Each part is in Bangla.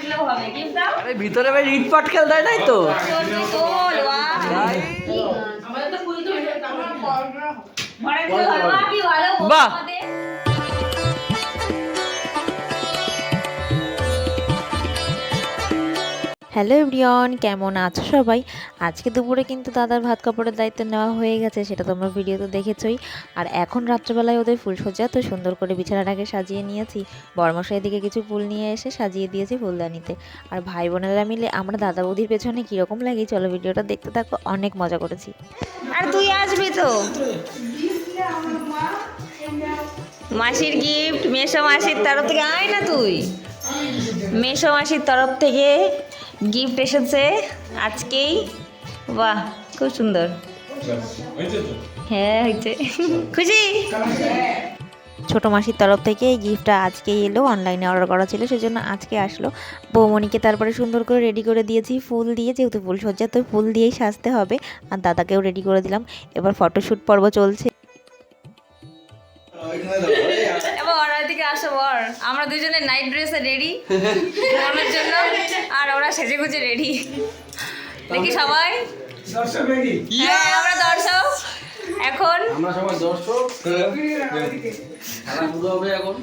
দিলেও হবে গিফট দাও আরে ভিতরে ভাই ইট পাটকেল দেয় নাই তো? বাহ তো অনেক কিছু ভালো কি ভালো বাহ। হ্যালো এভরিওয়ান, কেমন আছো সবাই? আজকে দুপুরে কিন্তু দাদার ভাত কাপড়ের দায়িত্ব নেওয়া হয়ে গেছে, সেটা তোমরা ভিডিওতে দেখেছই। আর এখন রাত্রেবেলায় ওদের ফুলসজ্জা তো সুন্দর করে বিছানাটাকে সাজিয়ে নিয়েছি। বর্মশাই দিকে কিছু ফুল নিয়ে এসে সাজিয়ে দিয়েছি ফুলদানিতে। আর ভাই বোনেরা মিলে আমরা দাদা বৌদির পেছনে কীরকম লাগে, চলো ভিডিওটা দেখতে থাকো, অনেক মজা করেছি। আর তুই আসবি তো? মাসির গিফট মেসো মাসির তরফ থেকে, আয় না তুই। মেসো মাসির তরফ থেকে গিফট এসেছে আজকেই। বাহ, খুব সুন্দর। হ্যাঁ হয়েছে। খুশি? ছোটো মাসির তরফ থেকে এই গিফটটা আজকেই এলো অনলাইনে অর্ডার করা ছিল, সেজন্য আজকে আসলো। বৌমণিকে তারপরে সুন্দর করে রেডি করে দিয়েছি, ফুল দিয়ে, যেহেতু ফুল সজ্জা তো ফুল দিয়েই সাজতে হবে। আর দাদাকেও রেডি করে দিলাম। এবার ফটোশ্যুট পর্ব চলছে। এবার ওরা দিকে আসো বর। আমরা দুজনে নাইট ড্রেসে রেডি জন্য। আর ওরা সেজে গুজে রেডি দেখি সবাই। হ্যাঁ আমরা দর্শক। এখন আমরা সবাই দর্শক। হবে এখন।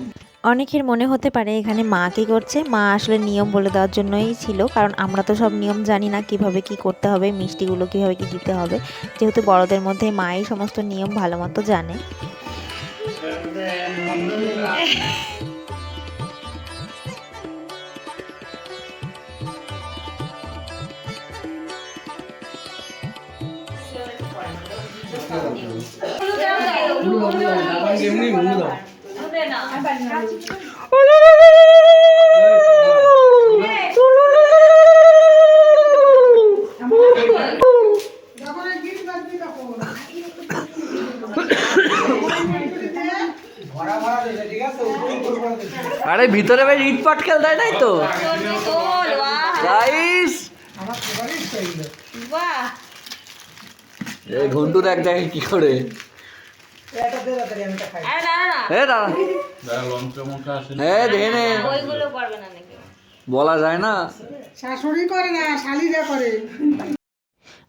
অনেকের মনে হতে পারে এখানে মা কি করছে? মা আসলে নিয়ম বলে দেওয়ার জন্যই ছিল। কারণ আমরা তো সব নিয়ম জানি না কীভাবে কি করতে হবে মিষ্টিগুলো কীভাবে কি দিতে হবে। যেহেতু বড়দের মধ্যে মাই সমস্ত নিয়ম ভালো মতো জানে। এমনি দাও। আরে ভিতরে ভাই ইট পাট খেল দেয় নাই তো? গাইস বাহ এই ঘন্টু দেখ দেখে কি করে? আরে না না। এ দাঁড়া। এ দেখে নে। ওইগুলো করবে না নাকি? বলা যায় না। শাশুড়ি করে না শালিরা করে।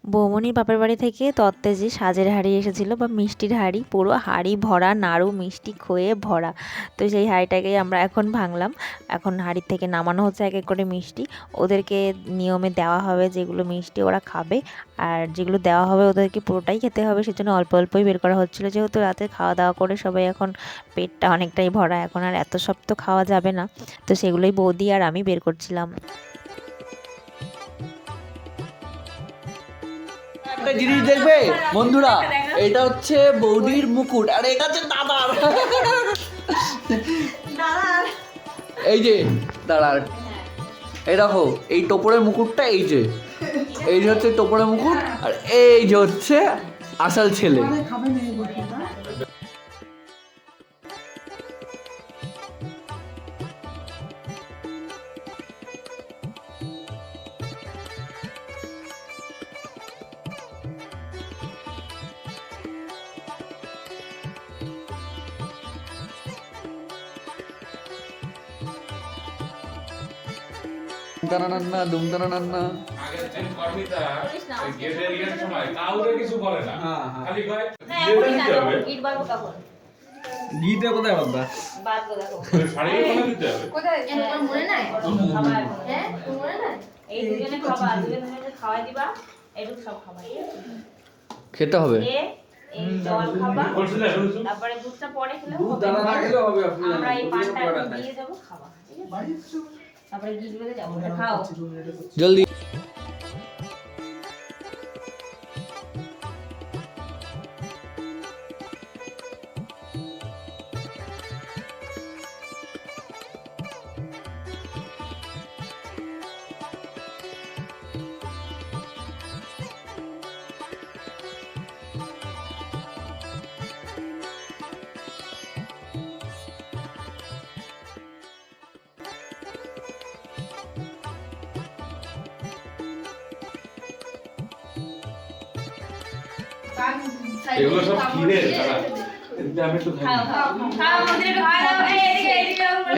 বৌমনির বাপের বাড়ি থেকে তত্ত্বে যে সাজের হাড়ি এসেছিল বা মিষ্টির হাড়ি, পুরো হাড়ি ভরা, নাড়ু, মিষ্টি খয়ে ভরা। তো সেই হাঁড়িটাকেই আমরা এখন ভাঙলাম। এখন হাঁড়ির থেকে নামানো হচ্ছে এক এক করে মিষ্টি। ওদেরকে নিয়মে দেওয়া হবে যেগুলো মিষ্টি ওরা খাবে। আর যেগুলো দেওয়া হবে ওদেরকে পুরোটাই খেতে হবে। সেজন্য অল্প অল্পই বের করা হচ্ছিল। যেহেতু রাতে খাওয়া দাওয়া করে সবাই এখন পেটটা অনেকটাই ভরা। এখন আর এত সব তো খাওয়া যাবে না। তো সেগুলোই বৌদি আর আমি বের করছিলাম। একটা জিনিস দেখবে? বন্ধুরা, এটা হচ্ছে বৌদির মুকুট, আর এটা হচ্ছে দাদার। এই যে দাদার এই দেখো, এই টোপরের মুকুটটা এই যে। এই যে হচ্ছে টোপরের মুকুট, আর এই যে হচ্ছে আসল ছেলে। খাবে না এই বলছে না দুমতানা দুমতানা নান্না গেটের সময় কাউকে কিছু বলে না খালি কয় না এখনই না যখন ইট বাড়বো কোথায় বাবা বাদবো দেখো শাড়ি বলে দিতে হবে খাবার এই দুজনে খাবা দুজনে খাওয়াই দিবা সব খাবা ঠিক আছে? খেতে হবে তারপরে দুধটা পরে খেলে হবে আমরা এই পানটা নাই। দিয়ে খাবা ঠিক আছে তারপরে গিট এগুলো সব কিনে তারা। আমি একটু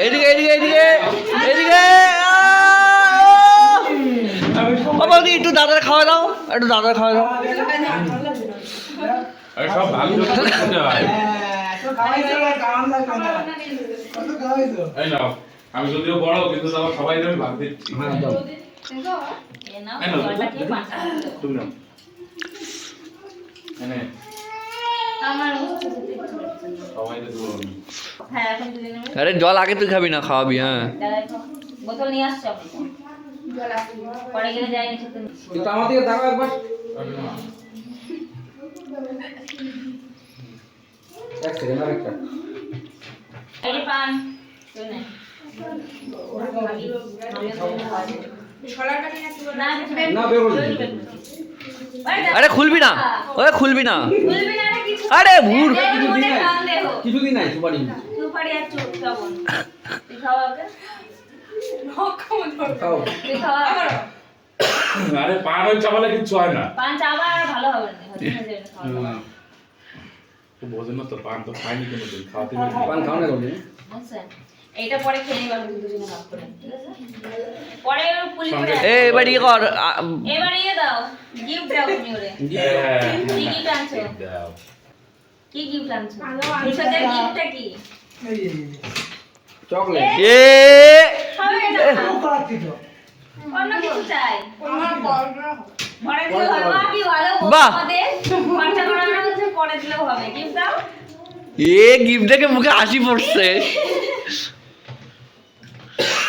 এদিকে এদিকে এদিকে এদিকে দাদার খাওয়া দাও একটু দাদার খাওয়া দাও। সব ভালো হয়। আমি যদিও বড় কিন্তু আমার সবাই আমি ভাগ দিচ্ছি। তুমি নাও। এনে। হ্যাঁ আরে জল আগে তুই খাবি না খাওয়াবি হ্যাঁ। বোতল নিয়ে আসছো পরে গেলে যায়নি কিন্তু আমার দিকে দেখো একবার। এক সেকেন্ড আর একটা। পান দিন। আরে খুলবি না ওই খুলবি না। খুলবি না। রে কিছু। আরে সন্দেহ। কিছুদিন নাই। সুপারি সুপারি আর খাওয়া? আরে পান ওই চাবালে কিচ্ছু হয় না। পান চাবা আর ভালো হবে না। খাওয়া। তো বোঝেন না তো পান তো খাইনি কোনোদিন খাওয়াতে পান খাও না করবি বুঝছেন? পরে খেয়ে নিবা দুজনে ভাগ করে ঠিক আছে? পরে পুলি করে সঙ্গে- এ এবার ইয়ে কর এবার ইয়ে দাও গিফট দাও তুমি ওরে। কি গিফট আনছো? কি গিফট আনছো? ভবিষ্যতের গিফটটা কি? চকলেট। এ হবে না। অন্য কিছু চাই। পরে দিলে হবে। কি ভালো আমাদের। খরচা করানো হচ্ছে পরে দিলেও হবে। গিফট দাও। এ গিফট দেখে মুখে হাসি পড়ছে হুম তাও কি পরে দিয়ে পিকো বুঝে হ্যাঁ তো দিয়েছে চুন ছাড়া পান ঝাল লাগবে হুম পরে এখনই আমরা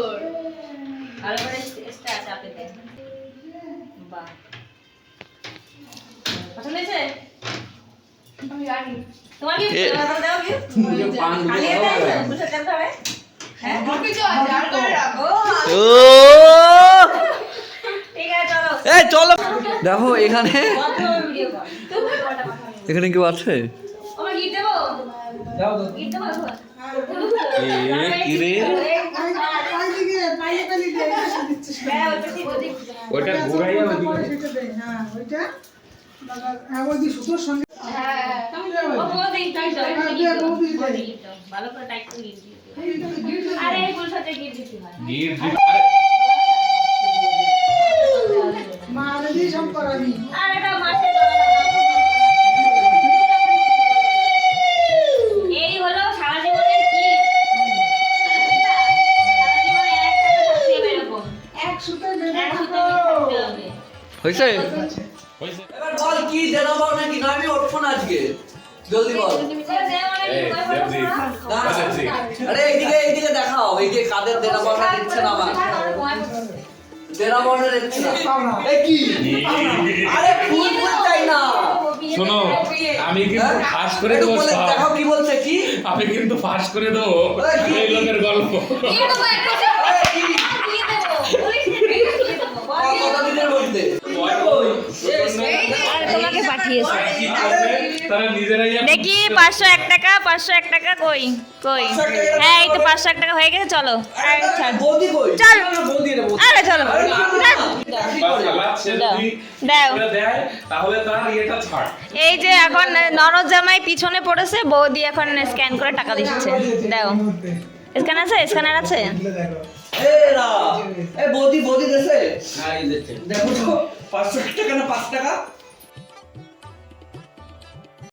হ্যাঁ, ওটা ঠিক, ওদিক। ওইটা ঘুরাইয়া পরে ওইদিকে সেটা দে, হ্যাঁ, ওইটা? আরে এটা মাসে হয়েছে হয়েছে? কি জানাব নাকি? না আমি উঠবো না আজকে। জলদি বল। না। আরে এইদিকে এইদিকে দেখাও। এই যে কাদের দেনা পাওনা দিচ্ছে না আমার দেনা পাওনা দিচ্ছে না? এ কি? আরে ফুল ফুল চাই না। শোনো আমি কিন্তু হ্যাঁ? ফাঁস করে দেবো দেখাও কি বলছে কি? আমি কিন্তু ফাঁস করে দেবো এই লোকের গল্প। কি? তোমাকে পাঠিয়েছে। দেখি পাঁচশো এক টাকা পাঁচশো এক টাকা কই কই? হ্যাঁ এই তো পাঁচশো এক টাকা হয়ে গেছে চলো। চল। বৌদি রে বৌদি আরে চলো। এই যে এখন নরদ জামাই পিছনে পড়েছে বৌদি এখন স্ক্যান করে টাকা দিচ্ছে। দাও। স্ক্যান আছে? স্ক্যানার আছে? বৌদি বৌদি দেশে? দেখো তো পাঁচশো টাকা না পাঁচ টাকা?